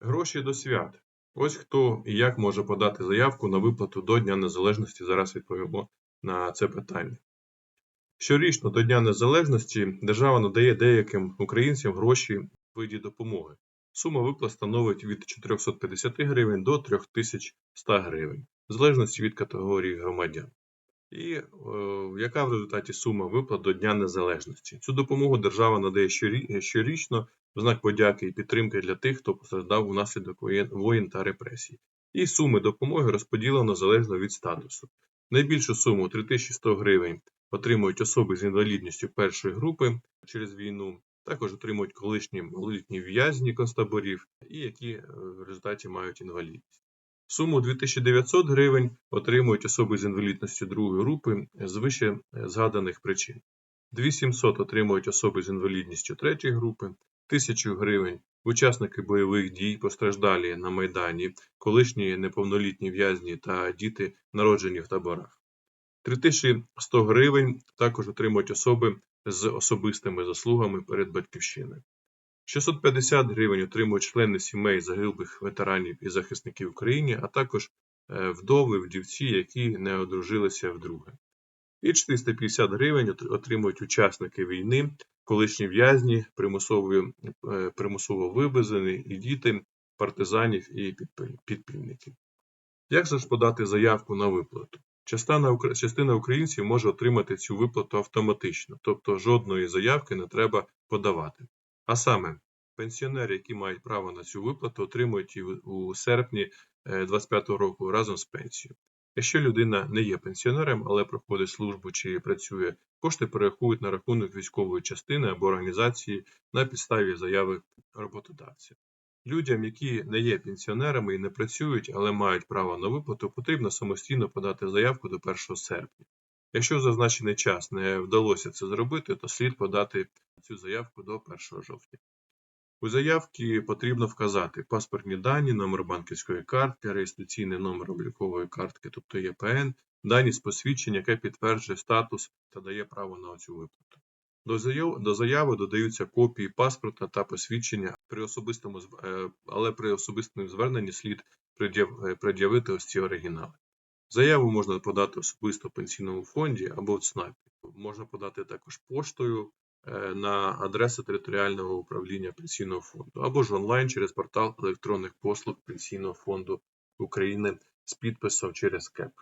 Гроші до свят. Ось хто і як може подати заявку на виплату до Дня Незалежності. Зараз відповімо на це питання. Щорічно до Дня Незалежності держава надає деяким українцям гроші в виді допомоги. Сума виплат становить від 450 гривень до 3100 гривень, в залежності від категорії громадян. І е, яка в результаті сума виплат до Дня Незалежності? Цю допомогу держава надає щорі- щорічно в знак подяки і підтримки для тих, хто постраждав унаслідок воєн, та репресій. І суми допомоги розподілено залежно від статусу. Найбільшу суму 3100 гривень отримують особи з інвалідністю першої групи через війну. Також отримують колишні малолітні в'язні концтаборів і які е, в результаті мають інвалідність. Суму 2900 гривень отримують особи з інвалідністю другої групи з вище е, згаданих причин. 2700 отримують особи з інвалідністю третьої групи, 1000 гривень учасники бойових дій, постраждалі на Майдані, колишні неповнолітні в'язні та діти, народжені в таборах. 3100 гривень також отримують особи з особистими заслугами перед батьківщиною. 650 гривень отримують члени сімей загиблих ветеранів і захисників України, а також е, вдови, вдівці, які не одружилися вдруге. І 450 гривень отримують учасники війни, колишні в'язні, примусово, е, примусово вивезені і діти партизанів і підпільників. Як же ж подати заявку на виплату? Частина, українців може отримати цю виплату автоматично, тобто жодної заявки не треба подавати. А саме, пенсіонери, які мають право на цю виплату, отримують її у- у серпні 2025 року разом з пенсією. Якщо людина не є пенсіонером, але проходить службу чи працює, кошти перерахують на рахунок військової частини або організації на підставі заяви роботодавця. Людям, які не є пенсіонерами і не працюють, але мають право на виплату, потрібно самостійно подати заявку до 1 серпня. Якщо в зазначений час не вдалося це зробити, то слід подати цю заявку до 1 жовтня. У заявці потрібно вказати паспортні дані, номер банківської картки, реєстраційний номер облікової картки, тобто ЄПН, дані з посвідчення, яке підтверджує статус та дає право на цю виплату. До заяв- до заяви додаються копії паспорта та посвідчення, при особистому, е, але при особистому зверненні слід е, пред'явити ось ці оригінали. Заяву можна подати особисто в пенсійному фонді або в ЦНАПі. Можна подати також поштою на адресу територіального управління пенсійного фонду або ж онлайн через портал електронних послуг Пенсійного фонду України з підписом через КЕП.